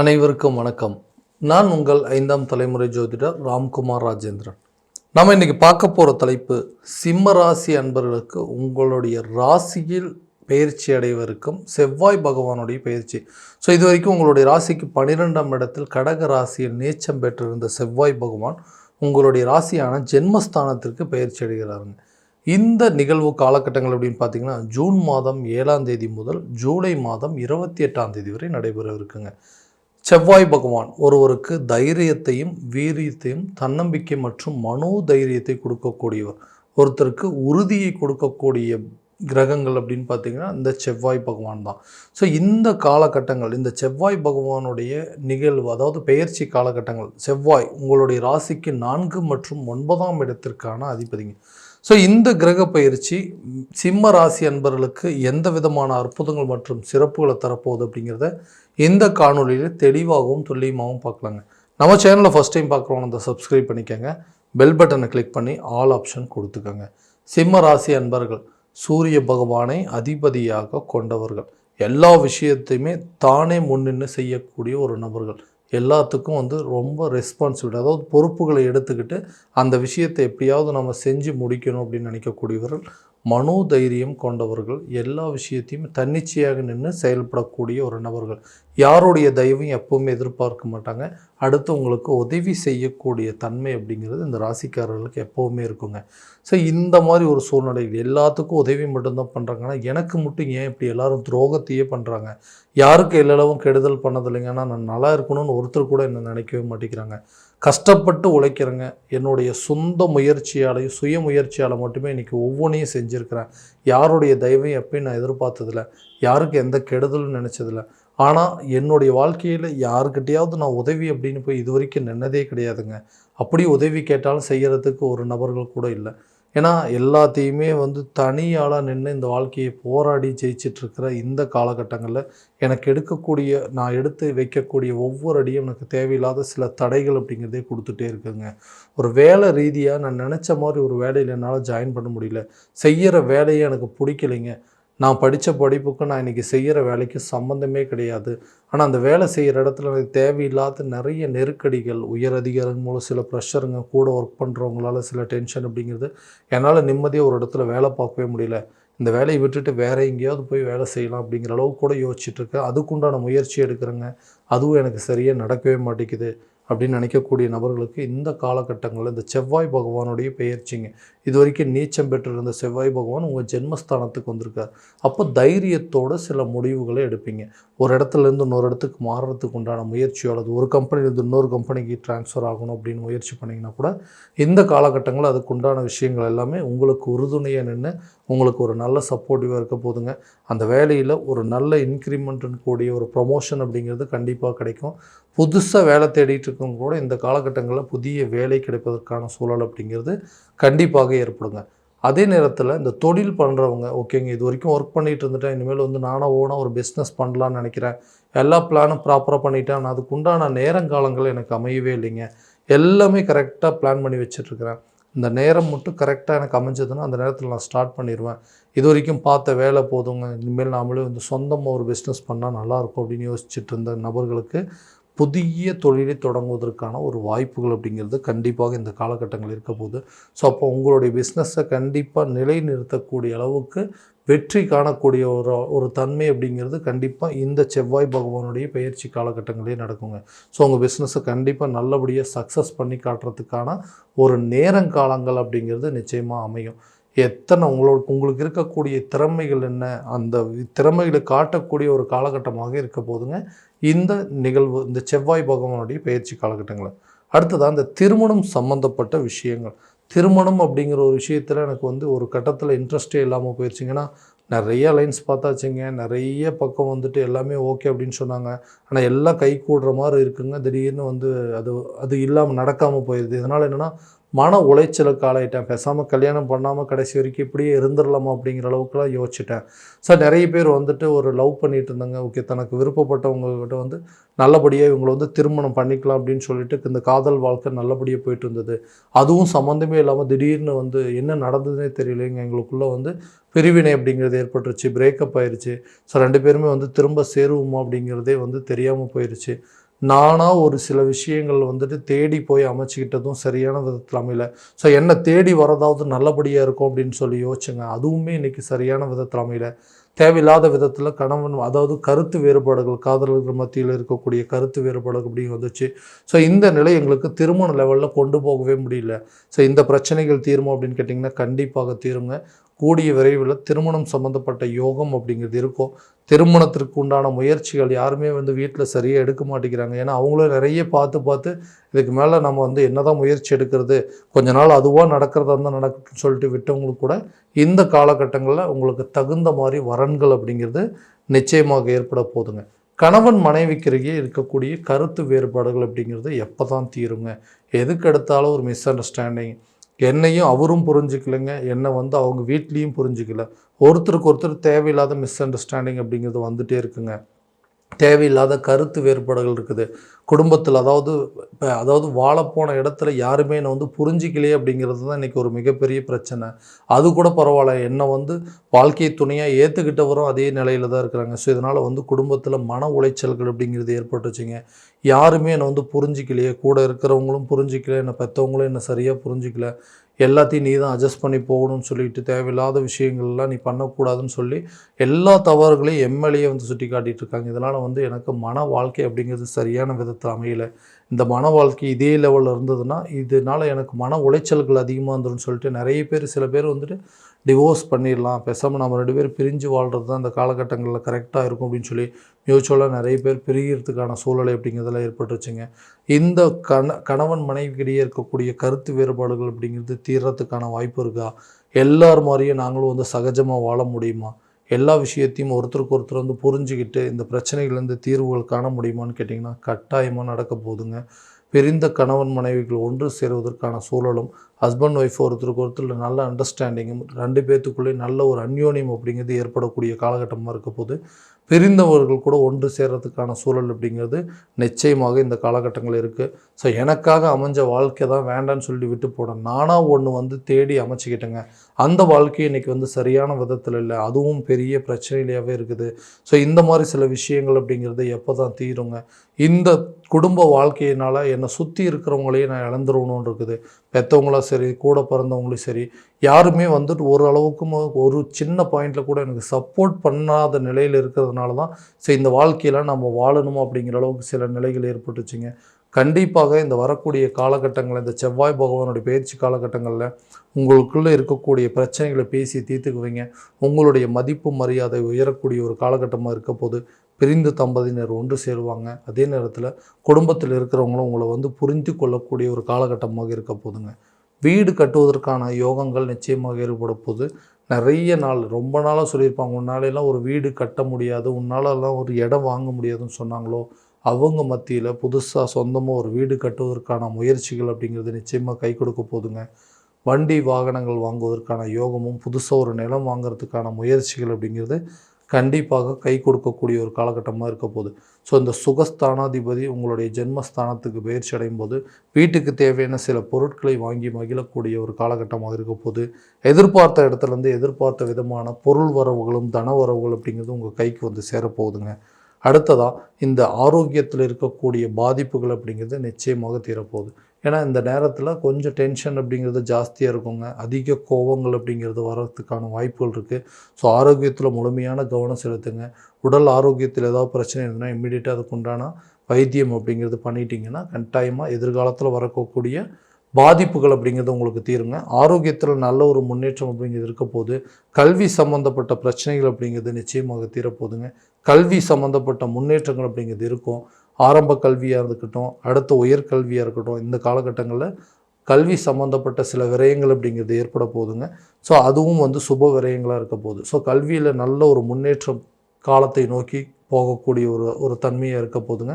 அனைவருக்கும் வணக்கம். நான் உங்கள் ஐந்தாம் தலைமுறை ஜோதிடர் ராம்குமார் ராஜேந்திரன். நம்ம இன்னைக்கு பார்க்க போகிற தலைப்பு சிம்ம ராசி அன்பர்களுக்கு உங்களுடைய ராசியில் பயிற்சி அடைவதற்கும் செவ்வாய் பகவானுடைய பயிற்சி. ஸோ இது வரைக்கும் உங்களுடைய ராசிக்கு பன்னிரெண்டாம் இடத்தில் கடக ராசியில் நீச்சம் பெற்றிருந்த செவ்வாய் பகவான் உங்களுடைய ராசியான ஜென்மஸ்தானத்திற்கு பயிற்சி அடைகிறாருங்க. இந்த நிகழ்வு காலகட்டங்கள் அப்படின்னு பார்த்தீங்கன்னா ஜூன் மாதம் ஏழாம் தேதி முதல் ஜூலை மாதம் இருபத்தி எட்டாம் தேதி வரை நடைபெற இருக்குங்க. செவ்வாய் பகவான் ஒருவருக்கு தைரியத்தையும் வீரியத்தையும் தன்னம்பிக்கை மற்றும் மனோ தைரியத்தை கொடுக்கக்கூடியவர். ஒருத்தருக்கு உறுதியை கொடுக்கக்கூடிய கிரகங்கள் அப்படின்னு பார்த்தீங்கன்னா இந்த செவ்வாய் பகவான் தான். ஸோ இந்த காலகட்டங்கள் இந்த செவ்வாய் பகவானுடைய நிகழ்வு அதாவது பெயர்ச்சி காலகட்டங்கள் செவ்வாய் உங்களுடைய ராசிக்கு நான்கு மற்றும் ஒன்பதாம் இடத்திற்கான அதிபதிங்க. ஸோ இந்த கிரக பயிற்சி சிம்ம ராசி அன்பர்களுக்கு எந்த விதமான அற்புதங்கள் மற்றும் சிறப்புகளை தரப்போகுது அப்படிங்கிறத இந்த காணொலியில் தெளிவாகவும் துல்லியமாகவும் பார்க்கலாங்க. நம்ம சேனலை ஃபஸ்ட் டைம் பார்க்குறவங்க அந்த சப்ஸ்கிரைப் பண்ணிக்கோங்க. பெல் பட்டனை கிளிக் பண்ணி ஆல் ஆப்ஷன் கொடுத்துக்கோங்க. சிம்ம ராசி அன்பர்கள் சூரிய பகவானை அதிபதியாக கொண்டவர்கள். எல்லா விஷயத்தையுமே தானே முன்னின்று செய்யக்கூடிய ஒரு நபர்கள். எல்லாத்துக்கும் வந்து ரொம்ப ரெஸ்பான்சிபிலிட்டி அதாவது பொறுப்புகளை எடுத்துக்கிட்டு அந்த விஷயத்தை எப்படியாவது நம்ம செஞ்சு முடிக்கணும் அப்படின்னு நினைக்கக்கூடியவர்கள் மனோதைரியம் கொண்டவர்கள் எல்லா விஷயத்தையும் தன்னிச்சையாக நின்று செயல்படக்கூடிய ஒரு நபர்கள். யாருடைய தயவும் எப்பவுமே எதிர்பார்க்க மாட்டாங்க. அடுத்து உங்களுக்கு உதவி செய்யக்கூடிய தன்மை அப்படிங்கிறது இந்த ராசிக்காரர்களுக்கு எப்போவுமே இருக்குங்க. ஸோ இந்த மாதிரி ஒரு சூழ்நிலைகள் எல்லாத்துக்கும் உதவி மட்டும்தான் பண்ணுறாங்கன்னா எனக்கு மட்டும் ஏன் இப்படி எல்லாரும் துரோகத்தையே பண்ணுறாங்க யாருக்கு எல்லளவும் கெடுதல் பண்ணதில்லைங்க. ஆனால் நான் நல்லா இருக்கணும்னு ஒருத்தர் கூட என்ன நினைக்கவே மாட்டேங்கிறாங்க. கஷ்டப்பட்டு உழைக்கிறேங்க. என்னுடைய சொந்த முயற்சியாலையும் சுய முயற்சியால் மட்டுமே இன்றைக்கி ஒவ்வொன்றையும் செஞ்சுருக்கிறேன். யாருடைய தயவையும் எப்பயும் நான் எதிர்பார்த்ததில்ல. யாருக்கு எந்த கெடுதலும் நினச்சதில்ல. ஆனால் என்னுடைய வாழ்க்கையில் யாருக்கிட்டையாவது நான் உதவி அப்படின்னு போய் இது வரைக்கும் நின்னதே கிடையாதுங்க. அப்படி உதவி கேட்டாலும் செய்கிறதுக்கு ஒரு நபர்கள் கூட இல்லை. ஏன்னா எல்லாத்தையுமே வந்து தனியாளாக நின்று இந்த வாழ்க்கையை போராடி ஜெயிச்சிட்ருக்கிற இந்த காலகட்டங்களில் எனக்கு எடுக்கக்கூடிய நான் எடுத்து வைக்கக்கூடிய ஒவ்வொரு அடியும் எனக்கு தேவையில்லாத சில தடைகள் அப்படிங்கிறதே கொடுத்துட்டே இருக்குங்க. ஒரு வேலை ரீதியாக நான் நினச்ச மாதிரி ஒரு வேலையில் என்னால் ஜாயின் பண்ண முடியல. செய்கிற வேலையை எனக்கு பிடிக்கலைங்க. நான் படித்த படிப்புக்கு நான் இன்றைக்கி செய்கிற வேலைக்கு சம்மந்தமே கிடையாது. ஆனால் அந்த வேலை செய்கிற இடத்துல எனக்கு தேவையில்லாத நிறைய நெருக்கடிகள் உயர் அதிகாரிகள் மூலம் சில ப்ரெஷருங்க கூட ஒர்க் பண்ணுறவங்களால சில டென்ஷன் அப்படிங்கிறது என்னால் நிம்மதியாக ஒரு இடத்துல வேலை பார்க்கவே முடியல. இந்த வேலையை விட்டுட்டு வேற எங்கேயாவது போய் வேலை செய்யலாம் அப்படிங்கிற அளவுக்கு கூட யோசிச்சுட்ருக்கேன் அதுக்குண்டான முயற்சி எடுக்கிறேங்க. அதுவும் எனக்கு சரியாக நடக்கவே மாட்டேங்குது அப்படின்னு நினைக்கக்கூடிய நபர்களுக்கு இந்த காலகட்டங்களில் இந்த செவ்வாய் பகவானுடைய பெயர்ச்சிங்க. இது வரைக்கும் நீச்சம் பெற்றிருந்த செவ்வாய் பகவான் உங்கள் ஜென்மஸ்தானத்துக்கு வந்திருக்கார். அப்போ தைரியத்தோடு சில முடிவுகளை எடுப்பீங்க. ஒரு இடத்துலேருந்து இன்னொரு இடத்துக்கு மாறுறதுக்கு உண்டான முயற்சியோ அல்லது ஒரு கம்பெனிலேருந்து இன்னொரு கம்பெனிக்கு ட்ரான்ஸ்ஃபர் ஆகணும் அப்படின்னு முயற்சி பண்ணிங்கன்னா கூட இந்த காலகட்டங்களில் அதுக்கு உண்டான விஷயங்கள் எல்லாமே உங்களுக்கு உறுதுணையாக நின்று உங்களுக்கு ஒரு நல்ல சப்போர்ட்டிவாக இருக்க போதுங்க. அந்த வேலையில் ஒரு நல்ல இன்க்ரிமெண்ட்டுன்னு கூடிய ஒரு ப்ரொமோஷன் அப்படிங்கிறது கண்டிப்பாக கிடைக்கும். புதுசாக வேலை தேடிட்டு இருக்கவங்க கூட இந்த காலகட்டங்களில் புதிய வேலை கிடைப்பதற்கான சூழல் அப்படிங்கிறது கண்டிப்பாக ஏற்படுங்க. அதே நேரத்தில் இந்த தொழில் பண்ணுறவங்க ஓகேங்க இது வரைக்கும் ஒர்க் பண்ணிகிட்டு இருந்துட்டேன் இனிமேல் வந்து நானாக ஓனாக ஒரு பிஸ்னஸ் பண்ணலான்னு நினைக்கிறேன். எல்லா பிளானும் ப்ராப்பராக பண்ணிட்டேன் ஆனால் அதுக்குண்டான நேரங்காலங்கள் எனக்கு அமையவே இல்லைங்க. எல்லாமே கரெக்டாக பிளான் பண்ணி வச்சிட்ருக்கிறேன் இந்த நேரம் மட்டும் கரெக்டாக எனக்கு அமைஞ்சதுன்னா அந்த நேரத்தில் நான் ஸ்டார்ட் பண்ணிடுவேன் இது வரைக்கும் பார்த்த வேலை போதுங்க. இனிமேல் நாமளே வந்து சொந்தமாக ஒரு பிஸ்னஸ் பண்ணால் நல்லாயிருக்கும் அப்படின்னு யோசிச்சுட்டு இருந்த நபர்களுக்கு புதிய தொழிலை தொடங்குவதற்கான ஒரு வாய்ப்புகள் அப்படிங்கிறது கண்டிப்பாக இந்த காலகட்டங்கள் இருக்க போகுது. ஸோ அப்போ உங்களுடைய பிஸ்னஸை கண்டிப்பாக நிலைநிறுத்தக்கூடிய அளவுக்கு வெற்றி காணக்கூடிய ஒரு ஒரு தன்மை அப்படிங்கிறது கண்டிப்பாக இந்த செவ்வாய் பகவானுடைய பயிற்சி காலகட்டங்களே நடக்குங்க. ஸோ உங்கள் பிஸ்னஸை கண்டிப்பாக நல்லபடியாக சக்ஸஸ் பண்ணி காட்டுறதுக்கான ஒரு நேரங்காலங்கள் அப்படிங்கிறது நிச்சயமாக அமையும். எத்தனை உங்களோட உங்களுக்கு இருக்கக்கூடிய திறமைகள் என்ன? அந்த திறமைகளை காட்டக்கூடிய ஒரு காலகட்டமாக இருக்க போதுங்க இந்த நிகழ்வு இந்த செவ்வாய் பகவானுடைய பயிற்சி காலகட்டங்கள் அடுத்ததாக இந்த திருமணம் சம்மந்தப்பட்ட விஷயங்கள். திருமணம் அப்படிங்கிற ஒரு விஷயத்தில் எனக்கு வந்து ஒரு கட்டத்தில் இன்ட்ரெஸ்டே இல்லாமல் போயிடுச்சிங்கன்னா நிறைய லைன்ஸ் பார்த்தாச்சுங்க. நிறைய பக்கம் வந்துட்டு எல்லாமே ஓகே அப்படின்னு சொன்னாங்க. ஆனால் எல்லாம் கை கூடுற மாதிரி இருக்குங்க. திடீர்னு வந்து அது அது இல்லாமல் நடக்காமல் போயிடுது இதனால் என்னென்னா மன உளைச்சலுக்கு ஆளாயிட்டேன். பேசாமல் கல்யாணம் பண்ணாமல் கடைசி வரைக்கும் இப்படியே இருந்துடலாமா அப்படிங்கிற அளவுக்குலாம் யோசிச்சிட்டேன். சார் நிறைய பேர் வந்துட்டு ஒரு லவ் பண்ணிட்டு இருந்தாங்க. ஓகே தனக்கு விருப்பப்பட்டவங்ககிட்ட வந்து நல்லபடியாக இவங்களை வந்து திருமணம் பண்ணிக்கலாம் அப்படின்னு சொல்லிட்டு இந்த காதல் வாழ்க்கை நல்லபடியாக போயிட்டு இருந்தது. அதுவும் சம்மந்தமே இல்லாமல் திடீர்னு வந்து என்ன நடந்ததுனே தெரியலைங்க. எங்களுக்குள்ளே வந்து பிரிவினை அப்படிங்கிறது ஏற்பட்டுருச்சு. பிரேக்கப் ஆயிடுச்சு ஸோ ரெண்டு பேருமே வந்து திரும்ப சேருவோமா அப்படிங்கிறதே வந்து தெரியாமல் போயிடுச்சு நானாக ஒரு சில விஷயங்கள் வந்துட்டு தேடி போய் அமைச்சிக்கிட்டதும் சரியான விதத்தில் அமையல. ஸோ என்னை தேடி வரதாவது நல்லபடியாக இருக்கும் அப்படின்னு சொல்லி யோசிச்சுங்க. அதுவுமே இன்றைக்கி சரியான விதத்தில் அமையல. தேவையில்லாத விதத்தில் கணவன் அதாவது கருத்து வேறுபாடுகள் காதலர்கள் மத்தியில் இருக்கக்கூடிய கருத்து வேறுபாடுகள் அப்படி வந்துச்சு. ஸோ இந்த நிலை எங்களுக்கு திருமண லெவலில் கொண்டு போகவே முடியல. ஸோ இந்த பிரச்சனைகள் தீருமா அப்படின்னு கேட்டிங்கன்னா கண்டிப்பாக தீருங்க. கூடிய விரைவில் திருமணம் சம்மந்தப்பட்ட யோகம் அப்படிங்கிறது இருக்கும். திருமணத்திற்கு உண்டான முயற்சிகள் யாருமே வந்து வீட்டில் சரியாக எடுக்க மாட்டேங்கிறாங்க. ஏன்னா அவங்களும் நிறைய பார்த்து பார்த்து இதுக்கு மேலே நம்ம வந்து என்னதான் முயற்சி எடுக்கிறது கொஞ்ச நாள் அதுவாக நடக்கிறதா இருந்தால் நடக்குன்னு சொல்லிட்டு விட்டவங்களுக்கு கூட இந்த காலகட்டங்களில் உங்களுக்கு தகுந்த மாதிரி வரன்கள் அப்படிங்கிறது நிச்சயமாக ஏற்பட போதுங்க. கணவன் மனைவிக்கிடையே இருக்கக்கூடிய கருத்து வேறுபாடுகள் அப்படிங்கிறது எப்போ தான் தீருங்க? எதுக்கு எடுத்தாலும் ஒரு மிஸ் அண்டர்ஸ்டாண்டிங் என்னையும் அவரும் புரிஞ்சுக்கலைங்க. என்னை வந்து அவங்க வீட்லேயும் புரிஞ்சுக்கல. ஒருத்தருக்கு ஒருத்தர் தேவையில்லாத மிஸ் அண்டர்ஸ்டாண்டிங் அப்படிங்கிறது வந்துகிட்டே இருக்குங்க. தேவையில்லாத கருத்து வேறுபாடுகள் இருக்குது. குடும்பத்தில் அதாவது இப்போ அதாவது வாழப்போன இடத்துல யாருமே என்னை வந்து புரிஞ்சிக்கலையே அப்படிங்கிறது தான் இன்றைக்கி ஒரு மிகப்பெரிய பிரச்சனை. அது கூட பரவாயில்ல. என்னை வந்து வாழ்க்கை துணையாக ஏற்றுக்கிட்டவரும் அதே நிலையில் தான் இருக்கிறாங்க. ஸோ இதனால் வந்து குடும்பத்தில் மன உளைச்சல்கள் அப்படிங்கிறது ஏற்பட்டுச்சுங்க. யாருமே என்னை வந்து புரிஞ்சிக்கலையே. கூட இருக்கிறவங்களும் புரிஞ்சிக்கல என்னை பெற்றவங்களும் என்னை சரியாக புரிஞ்சிக்கல. எல்லாத்தையும் நீ தான் அட்ஜஸ்ட் பண்ணி போகணும்னு சொல்லிட்டு தேவையில்லாத விஷயங்கள்லாம் நீ பண்ணக்கூடாதுன்னு சொல்லி எல்லா தவறுகளையும் எம்எல்ஏ வந்து சுட்டி காட்டிகிட்டு இருக்காங்க. இதனால் வந்து எனக்கு மன வாழ்க்கை அப்படிங்கிறது சரியான விதத்தில் அமையலை. இந்த மன வாழ்க்கை இதே லெவலில் இருந்ததுன்னா இதனால் எனக்கு மன உளைச்சல்கள் அதிகமாக இருந்துருன்னு சொல்லிட்டு நிறைய பேர் சில பேர் வந்துட்டு டிவோர்ஸ் பண்ணிடலாம். பேசாமல் நம்ம ரெண்டு பேரும் பிரிஞ்சு வாழ்கிறது தான் இந்த காலகட்டங்களில் கரெக்டாக இருக்கும் அப்படின்னு சொல்லி மியூச்சுவலாக நிறைய பேர் பிரிகிறதுக்கான சூழலை அப்படிங்கிறதெல்லாம் ஏற்பட்டுருச்சுங்க. இந்த கண கணவன் மனைவிக்கிடையே இருக்கக்கூடிய கருத்து வேறுபாடுகள் அப்படிங்கிறது தீர்றதுக்கான வாய்ப்பு இருக்கா? எல்லார் மாதிரியும் நாங்களும் வந்து சகஜமாக வாழ முடியுமா? எல்லா விஷயத்தையும் ஒருத்தருக்கு ஒருத்தர் வந்து புரிஞ்சுக்கிட்டு இந்த பிரச்சனைகள்லேருந்து தீர்வுகள் காண முடியுமான்னு கேட்டிங்கன்னா கட்டாயமாக நடக்க போகுதுங்க. பிரிந்த கணவன் மனைவிகள் ஒன்று சேருவதற்கான சூழலும் ஹஸ்பண்ட் ஒய்ஃப் ஒருத்தருக்கு ஒருத்தர் நல்ல அண்டர்ஸ்டாண்டிங்கும் ரெண்டு பேர்த்துக்குள்ளே நல்ல ஒரு அந்யோனியம் அப்படிங்கிறது ஏற்படக்கூடிய காலகட்டமாக இருக்க போது பிரிந்தவர்கள் கூட ஒன்று சேர்கிறதுக்கான சூழல் அப்படிங்கிறது நிச்சயமாக இந்த காலகட்டங்கள் இருக்குது ஸோ எனக்காக அமைஞ்ச வாழ்க்கை தான் வேண்டான்னு சொல்லி விட்டு போனேன் நானாக ஒன்று வந்து தேடி அமைச்சிக்கிட்டேங்க. அந்த வாழ்க்கை இன்னைக்கு வந்து சரியான விதத்தில் இல்லை அதுவும் பெரிய பிரச்சனையிலேயே இருக்குது. ஸோ இந்த மாதிரி சில விஷயங்கள் அப்படிங்கிறது எப்போ தான் தீருங்க? இந்த குடும்ப வாழ்க்கையினால் என்னை சுற்றி இருக்கிறவங்களையும் நான் இழந்துருவணும்னு இருக்குது. பெற்றவங்களும் சரி கூட பிறந்தவங்களும் சரி யாருமே வந்துட்டு ஒரு அளவுக்கும் ஒரு சின்ன பாயிண்டில் கூட எனக்கு சப்போர்ட் பண்ணாத நிலையில் இருக்கிறதுனால தான் சரி இந்த வாழ்க்கையில் நம்ம வாழணும் அப்படிங்கிற அளவுக்கு சில நிலைகள் ஏற்பட்டுச்சுங்க. கண்டிப்பாக இந்த வரக்கூடிய காலகட்டங்களில் இந்த செவ்வாய் பகவானுடைய பயிற்சி காலகட்டங்களில் உங்களுக்குள்ளே இருக்கக்கூடிய பிரச்சனைகளை பேசி தீர்த்துக்குவீங்க. உங்களுடைய மதிப்பு மரியாதை உயரக்கூடிய ஒரு காலகட்டமாக இருக்க போது பிரிந்த தம்பதியினர் ஒன்று சேருவாங்க. அதே நேரத்தில் குடும்பத்தில் இருக்கிறவங்களும் உங்களை வந்து புரிந்து கொள்ளக்கூடிய ஒரு காலகட்டமாக இருக்க போதுங்க. வீடு கட்டுவதற்கான யோகங்கள் நிச்சயமாக ஏற்பட போது நிறைய நாள் ரொம்ப நாளாக சொல்லியிருப்பாங்க உன்னாலெல்லாம் ஒரு வீடு கட்ட முடியாது உன்னாலெல்லாம் ஒரு இடம் வாங்க முடியாதுன்னு சொன்னாங்களோ? அவங்க மத்தியில் புதுசாக சொந்தமாக ஒரு வீடு கட்டுவதற்கான முயற்சிகள் அப்படிங்கிறது நிச்சயமாக கை கொடுக்க போதுங்க. வண்டி வாகனங்கள் வாங்குவதற்கான யோகமும் புதுசாக ஒரு நிலம் வாங்குறதுக்கான முயற்சிகள் அப்படிங்கிறது கண்டிப்பாக கை கொடுக்கக்கூடிய ஒரு காலகட்டமாக இருக்க போகுது. ஸோ இந்த சுகஸ்தானாதிபதி உங்களுடைய ஜென்மஸ்தானத்துக்கு பயிற்சி அடையும் போது வீட்டுக்கு தேவையான சில பொருட்களை வாங்கி மகிழக்கூடிய ஒரு காலகட்டமாக இருக்க போது எதிர்பார்த்த இடத்துலேருந்து எதிர்பார்த்த விதமான பொருள் வரவுகளும் தன வரவுகள் அப்படிங்கிறது உங்கள் கைக்கு வந்து சேரப்போகுதுங்க. அடுத்ததாக இந்த ஆரோக்கியத்தில் இருக்கக்கூடிய பாதிப்புகள் அப்படிங்கிறது நிச்சயமாக தீரப்போகுது. ஏன்னா இந்த நேரத்தில் கொஞ்சம் டென்ஷன் அப்படிங்கிறது ஜாஸ்தியாக இருக்குங்க. அதிக கோபங்கள் அப்படிங்கிறது வர்றதுக்கான வாய்ப்புகள் இருக்குது ஸோ ஆரோக்கியத்தில் முழுமையான கவனம் செலுத்துங்க. உடல் ஆரோக்கியத்தில் ஏதாவது பிரச்சனை இருந்ததுன்னா இம்மிடியட்டாக அதுக்குண்டான வைத்தியம் அப்படிங்கிறது பண்ணிட்டீங்கன்னா கட்டாயமாக எதிர்காலத்தில் வரக்கூடிய பாதிப்புகள் அப்படிங்கிறது உங்களுக்கு தீருங்க. ஆரோக்கியத்தில் நல்ல ஒரு முன்னேற்றம் அப்படிங்கிறது இருக்க போது கல்வி சம்மந்தப்பட்ட பிரச்சனைகள் அப்படிங்கிறது நிச்சயமாக தீரப்போகுதுங்க. கல்வி சம்மந்தப்பட்ட முன்னேற்றங்கள் அப்படிங்கிறது இருக்கும். ஆரம்ப கல்வியாக இருக்கட்டும் அடுத்த உயர்கல்வியாக இருக்கட்டும் இந்த காலகட்டங்களில் கல்வி சம்மந்தப்பட்ட சில விரயங்கள் அப்படிங்கிறது ஏற்பட போகுதுங்க. ஸோ அதுவும் வந்து சுப விரயங்களாக இருக்க போகுது. ஸோ கல்வியில் நல்ல ஒரு முன்னேற்றம் காலத்தை நோக்கி போகக்கூடிய ஒரு ஒரு தன்மையாக இருக்க போதுங்க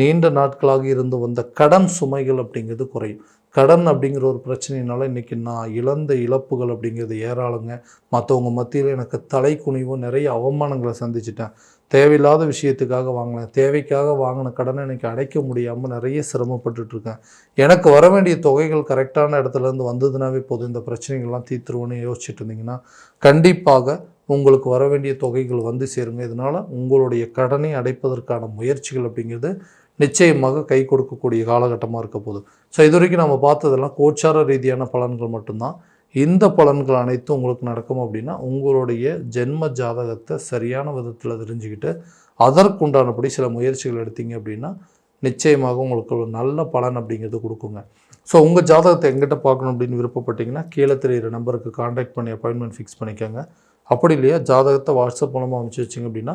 நீண்ட நாட்களாக இருந்து வந்த கடன் சுமைகள் அப்படிங்கிறது குறையும். கடன் அப்படிங்கிற ஒரு பிரச்சனையினால இன்றைக்கி நான் இழந்த இழப்புகள் அப்படிங்கிறது ஏராளங்க. மற்றவங்க மத்தியில் எனக்கு தலை குனிவும் நிறைய அவமானங்களை சந்திச்சிட்டேன். தேவையில்லாத விஷயத்துக்காக வாங்கினேன். தேவைக்காக வாங்கின கடனை இன்றைக்கி அடைக்க முடியாமல் நிறைய சிரமப்பட்டுட்ருக்கேன். எனக்கு வர வேண்டிய தொகைகள் கரெக்டான இடத்துல இருந்து வந்ததுனாவே போதும். இந்த பிரச்சனைகள்லாம் தீர்த்துருவோன்னு யோசிச்சுட்டு இருந்தீங்கன்னா கண்டிப்பாக உங்களுக்கு வர வேண்டிய தொகைகள் வந்து சேருங்க. இதனால் உங்களுடைய கடனை அடைப்பதற்கான முயற்சிகள் அப்படிங்கிறது நிச்சயமாக கை கொடுக்கக்கூடிய காலகட்டமாக இருக்க போகுது. ஸோ இது வரைக்கும் நம்ம பார்த்ததெல்லாம் கோச்சார ரீதியான பலன்கள் மட்டும்தான். இந்த பலன்கள் அனைத்தும் உங்களுக்கு நடக்கும் அப்படின்னா உங்களுடைய ஜென்ம ஜாதகத்தை சரியான விதத்தில் தெரிஞ்சுக்கிட்டு அதற்குண்டானபடி சில முயற்சிகள் எடுத்தீங்க அப்படின்னா நிச்சயமாக உங்களுக்கு ஒரு நல்ல பலன் அப்படிங்கிறது கொடுக்குங்க. ஸோ உங்கள் ஜாதகத்தை எங்கிட்ட பார்க்கணும் அப்படின்னு விருப்பப்பட்டீங்கன்னா கீழே தெரியிற நம்பருக்கு காண்டாக்ட் பண்ணி அப்பாயின்மெண்ட் ஃபிக்ஸ் பண்ணிக்கோங்க. அப்படி இல்லையா ஜாதகத்தை வாட்ஸ்அப் மூலமாக அமைச்சு வச்சிங்க அப்படின்னா